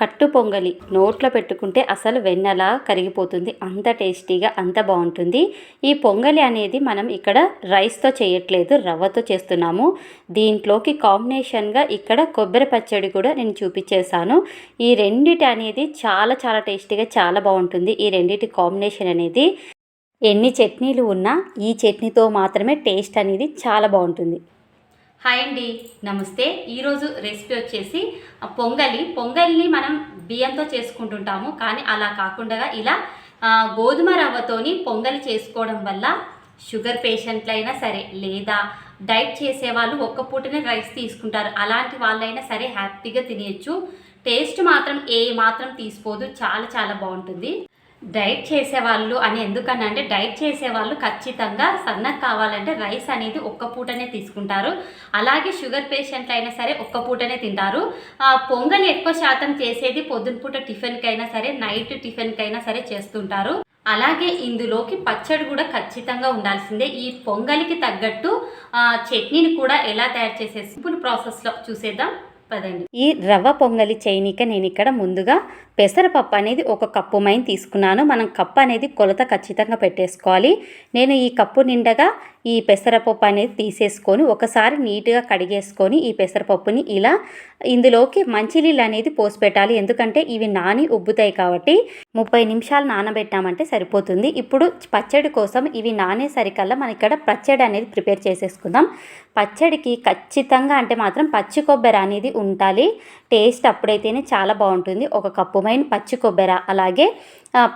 కట్టు పొంగలి నోట్లో పెట్టుకుంటే అసలు వెన్నలా కరిగిపోతుంది. అంత టేస్టీగా అంత బాగుంటుంది. ఈ పొంగలి అనేది మనం ఇక్కడ రైస్తో చేయట్లేదు రవ్వతో చేస్తున్నాము. దీంట్లోకి కాంబినేషన్గా ఇక్కడ కొబ్బరి పచ్చడి కూడా నేను చూపించేశాను. ఈ రెండిటి అనేది చాలా చాలా టేస్టీగా చాలా బాగుంటుంది. ఈ రెండిటి కాంబినేషన్ అనేది ఎన్ని చట్నీలు ఉన్నా ఈ చట్నీతో మాత్రమే టేస్ట్ అనేది చాలా బాగుంటుంది. హాయ్ అండి. నమస్తే. ఈరోజు రెసిపీ వచ్చేసి పొంగలి. పొంగల్ని మనం బియ్యంతో చేసుకుంటుంటాము. కానీ అలా కాకుండా ఇలా గోధుమ రవ్వతోని పొంగలి చేసుకోవడం వల్ల షుగర్ పేషెంట్లైనా సరే లేదా డైట్ చేసేవాళ్ళు ఒక్క పూటనే రైస్ తీసుకుంటారు. అలాంటి వాళ్ళైనా సరే హ్యాపీగా తినేయచ్చు. టేస్ట్ మాత్రం ఏ మాత్రం తీసిపోదు. చాలా చాలా బాగుంటుంది. డైట్ చేసేవాళ్ళు అని ఎందుకనంటే డైట్ చేసేవాళ్ళు ఖచ్చితంగా సన్నగా కావాలంటే రైస్ అనేది ఒక్క పూటనే తీసుకుంటారు. అలాగే షుగర్ పేషెంట్లు అయినా సరే ఒక్క పూటనే తింటారు. పొంగల్ పొంగలి ఎక్కువ శాతం చేసేది పొద్దున పూట టిఫిన్కైనా సరే నైట్ టిఫిన్కైనా సరే చేస్తుంటారు. అలాగే ఇందులోకి పచ్చడి కూడా ఖచ్చితంగా ఉండాల్సిందే. ఈ పొంగలికి తగ్గట్టు చట్నీని కూడా ఎలా తయారు చేసే సింపుల్ ప్రాసెస్లో చూసేద్దాం. పదండి. ఈ రవ్వ పొంగలి చైనిక నేను ఇక్కడ ముందుగా పెసరపప్పు అనేది ఒక కప్పు మైన్ తీసుకున్నాను. మనం కప్పు అనేది కొలత ఖచ్చితంగా పెట్టేసుకోవాలి. నేను ఈ కప్పు నిండగా ఈ పెసరపప్పు అనేది తీసేసుకొని ఒకసారి నీట్గా కడిగేసుకొని ఈ పెసరపప్పుని ఇలా ఇందులోకి మంచినీళ్ళు అనేది పోసి పెట్టాలి ఎందుకంటే ఇవి నాని ఉబ్బుతాయి కాబట్టి ముప్పై నిమిషాలు నానబెట్టామంటే సరిపోతుంది. ఇప్పుడు పచ్చడి కోసం ఇవి నానేసరికల్లా మనం ఇక్కడ పచ్చడి అనేది ప్రిపేర్ చేసేసుకుందాం. పచ్చడికి ఖచ్చితంగా అంటే మాత్రం పచ్చి కొబ్బరి అనేది ఉండాలి. టేస్ట్ అప్పుడైతేనే చాలా బాగుంటుంది. ఒక కప్పు మైన పచ్చి కొబ్బరి అలాగే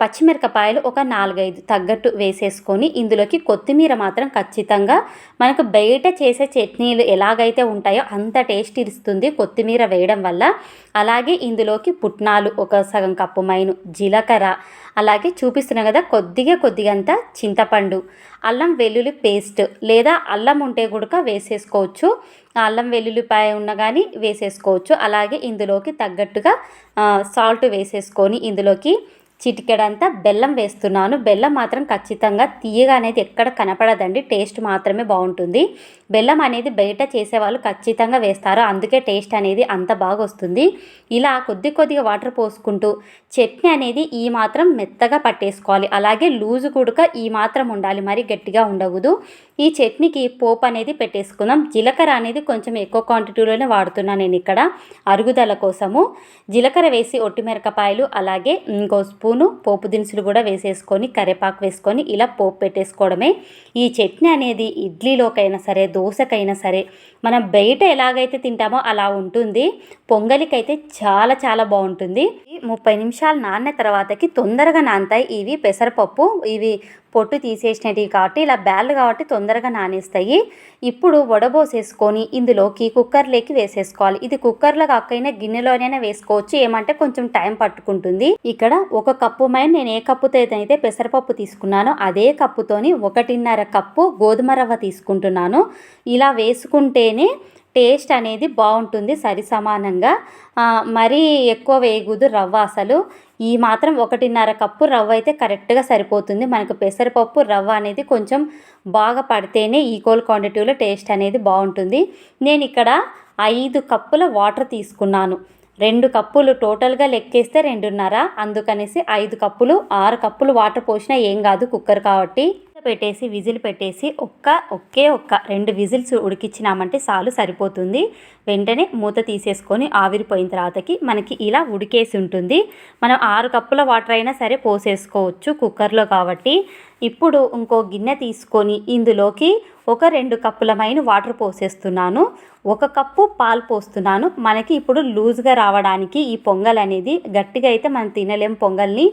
పచ్చిమిరపకాయలు ఒక నాలుగైదు తగ్గట్టు వేసేసుకొని ఇందులోకి కొత్తిమీర మాత్రం ఖచ్చితంగా మనకు బయట చేసే చట్నీలు ఎలాగైతే ఉంటాయో అంత టేస్ట్ ఇస్తుంది కొత్తిమీర వేయడం వల్ల. అలాగే ఇందులోకి పుట్నాలు ఒక సగం కప్పు మైను జీలకర్ర అలాగే చూపిస్తున్నాం కదా కొద్దిగా కొద్దిగా అంతా చింతపండు అల్లం వెల్లుల్లి పేస్ట్ లేదా అల్లం ఉంటే కూడా వేసేసుకోవచ్చు. అల్లం వెల్లుల్లిపాయ ఉన్న కానీ వేసేసుకోవచ్చు. అలాగే ఇందులోకి తగ్గట్టుగా సాల్ట్ వేసేసుకొని ఇందులోకి చిటికెడంతా బెల్లం వేస్తున్నాను. బెల్లం మాత్రం ఖచ్చితంగా తీయగా అనేది ఎక్కడ కనపడదండి. టేస్ట్ మాత్రమే బాగుంటుంది. బెల్లం అనేది బయట చేసేవాళ్ళు ఖచ్చితంగా వేస్తారు. అందుకే టేస్ట్ అనేది అంత బాగా వస్తుంది ఇలా కొద్ది కొద్దిగా వాటర్ పోసుకుంటూ చట్నీ అనేది ఈ మాత్రం మెత్తగా పట్టేసుకోవాలి. అలాగే లూజు కుడక ఈ మాత్రం ఉండాలి. మరి గట్టిగా ఉండకూడదు. ఈ చట్నీకి పోపు అనేది పెట్టేసుకుందాం. జీలకర్ర అనేది కొంచెం ఎక్కువ క్వాంటిటీలోనే వాడుతున్నాను నేను ఇక్కడ. అరుగుదల కోసము జీలకర్ర వేసి ఒట్టిమిరపకాయలు అలాగే ఇంకో స్పూన్ పోపు దినుసులు కూడా వేసేసుకొని కరివేపాకు వేసుకొని ఇలా పోపు పెట్టేసుకోవడమే. ఈ చట్నీ అనేది ఇడ్లీలోకైనా సరే దోశకైనా సరే మనం బయట ఎలాగైతే తింటామో అలా ఉంటుంది. పొంగలికైతే చాలా చాలా బాగుంటుంది. ముప్పై నిమిషాలు నాన్న తర్వాతకి తొందరగా నానతాయి. ఇవి పెసరపప్పు ఇవి పొట్టు తీసేసినవి కాబట్టి ఇలా బ్యాళ్ళు కాబట్టి తొందరగా నానేస్తాయి. ఇప్పుడు వడబోసేసుకొని ఇందులోకి కుక్కర్లోకి వేసేసుకోవాలి. ఇది కుక్కర్లో కాకైనా గిన్నెలోనైనా వేసుకోవచ్చు. ఏమంటే కొంచెం టైం పట్టుకుంటుంది. ఇక్కడ ఒక కప్పు మైన నేను ఏ కప్పుతో అయితే పెసరపప్పు తీసుకున్నానో అదే కప్పుతోని ఒకటిన్నర కప్పు గోధుమ రవ్వ తీసుకుంటున్నాను. ఇలా వేసుకుంటేనే టేస్ట్ అనేది బాగుంటుంది సరి సమానంగా. మరీ ఎక్కువ వేయకూడదు రవ్వ అసలు. ఈ మాత్రం ఒకటిన్నర కప్పు రవ్వ అయితే కరెక్ట్గా సరిపోతుంది. మనకు పెసరపప్పు రవ్వ అనేది కొంచెం బాగా పడితేనే ఈక్వల్ క్వాంటిటీలో టేస్ట్ అనేది బాగుంటుంది. నేను ఇక్కడ ఐదు కప్పుల వాటర్ తీసుకున్నాను. రెండు కప్పులు టోటల్గా లెక్కేస్తే రెండున్నర. అందుకనేసి ఐదు కప్పులు ఆరు కప్పులు వాటర్ పోసినా ఏం కాదు కుక్కర్ కాబట్టి. పెట్టేసి విజిల్ పెట్టేసి ఒక్క ఒకే ఒక్క రెండు విజిల్స్ ఉడికిచ్చినామంటే చాలు సరిపోతుంది. వెంటనే మూత తీసేసుకొని ఆవిరిపోయిన తర్వాతకి మనకి ఇలా ఉడికేసి ఉంటుంది. మనం ఆరు కప్పుల వాటర్ అయినా సరే పోసేసుకోవచ్చు కుక్కర్లో కాబట్టి. ఇప్పుడు ఇంకో గిన్నె తీసుకొని ఇందులోకి ఒక రెండు కప్పులమైన వాటర్ పోసేస్తున్నాను. ఒక కప్పు పాలు పోస్తున్నాను. మనకి ఇప్పుడు లూజ్గా రావడానికి ఈ పొంగల్ అనేది గట్టిగా అయితే మనం తినలేం పొంగల్ని.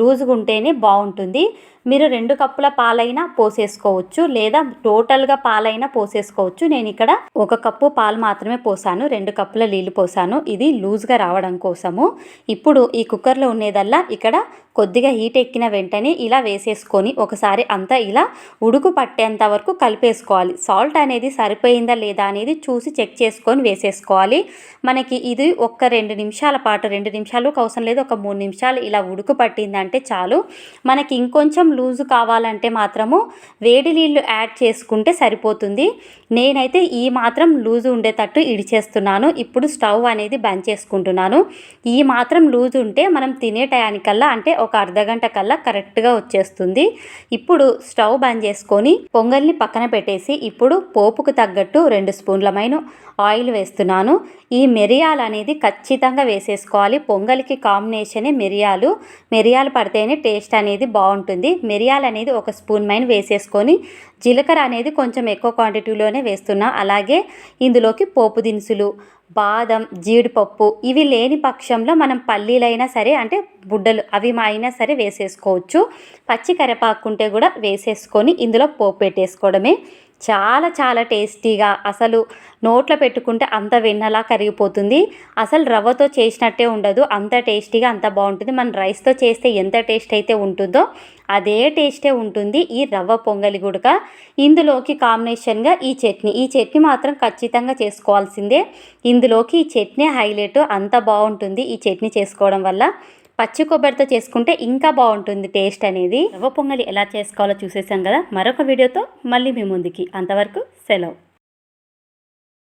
లూజ్గా ఉంటేనే బాగుంటుంది. మీరు రెండు కప్పుల పాలైనా పోసేసుకోవచ్చు లేదా టోటల్గా పాలైనా పోసేసుకోవచ్చు. నేను ఇక్కడ ఒక కప్పు పాలు మాత్రమే పోసాను. రెండు కప్పుల నీళ్ళు పోసాను. ఇది లూజ్గా రావడం కోసము. ఇప్పుడు ఈ కుక్కర్లో ఉండేదల్లా ఇక్కడ కొద్దిగా హీట్ ఎక్కిన వెంటనే ఇలా వేసేసుకొని ఒకసారి అంతా ఇలా ఉడుకు పట్టేంత వరకు కలిపేసుకోవాలి. సాల్ట్ అనేది సరిపోయిందా లేదా అనేది చూసి చెక్ చేసుకొని వేసేసుకోవాలి. మనకి ఇది ఒక్క రెండు నిమిషాల పాటు రెండు నిమిషాలు అవసరం లేదు ఒక మూడు నిమిషాలు ఇలా ఉడుకు పట్టిందంటే చాలు. మనకి ఇంకొంచెం లూజు కావాలంటే మాత్రము వేడి నీళ్ళు యాడ్ చేసుకుంటే సరిపోతుంది. నేనైతే ఈ మాత్రం లూజు ఉండేటట్టు ఇడిచేస్తున్నాను. ఇప్పుడు స్టవ్ అనేది బంద్ చేసుకుంటున్నాను. ఈ మాత్రం లూజ్ ఉంటే మనం తినే టయానికల్లా అంటే ఒక అర్ధ గంట కల్లా కరెక్ట్గా వచ్చేస్తుంది. ఇప్పుడు స్టవ్ బంద్ చేసుకొని పొంగల్ని పక్కన పెట్టేసి ఇప్పుడు పోపుకు తగ్గట్టు రెండు స్పూన్ల మైన ఆయిల్ వేస్తున్నాను. ఈ మిరియాలు అనేది ఖచ్చితంగా వేసేసుకోవాలి. పొంగల్కి కాంబినేషనే మిరియాలు. మిరియాలు పడితేనే టేస్ట్ అనేది బాగుంటుంది. మిరియాలు అనేది ఒక స్పూన్ మైన వేసేసుకొని జీలకర్ర అనేది కొంచెం ఎక్కువ క్వాంటిటీలోనే వేస్తున్నా. అలాగే ఇందులోకి పోపు దినుసులు బాదం జీడిపప్పు ఇవి లేని పక్షంలో మనం పల్లీలైనా సరే అంటే బుడ్డలు అవి మా అయినా సరే వేసేసుకోవచ్చు. పచ్చి కరివేపాకు ఉంటే కూడా వేసేసుకొని ఇందులో పోపు పెట్టేసుకోవడమే. చాలా చాలా టేస్టీగా అసలు నోట్లో పెట్టుకుంటే అంత వెన్నలా కరిగిపోతుంది. అసలు రవ్వతో చేసినట్టే ఉండదు. అంత టేస్టీగా అంత బాగుంటుంది. మన రైస్తో చేస్తే ఎంత టేస్ట్ అయితే ఉంటుందో అదే టేస్టే ఉంటుంది ఈ రవ్వ పొంగలి గుడక. ఇందులోకి కాంబినేషన్గా ఈ చట్నీ. ఈ చట్నీ మాత్రం ఖచ్చితంగా చేసుకోవాల్సిందే. ఇందులోకి ఈ చట్నీ హైలైట్. అంత బాగుంటుంది ఈ చట్నీ చేసుకోవడం వల్ల. పచ్చి కొబ్బరితో చేసుకుంటే ఇంకా బాగుంటుంది టేస్ట్ అనేది. రవ్వ పొంగలి ఎలా చేసుకోవాలో చూసేసాం కదా? మరొక వీడియోతో మళ్ళీ మీ ముందుకి. అంతవరకు సెలవు.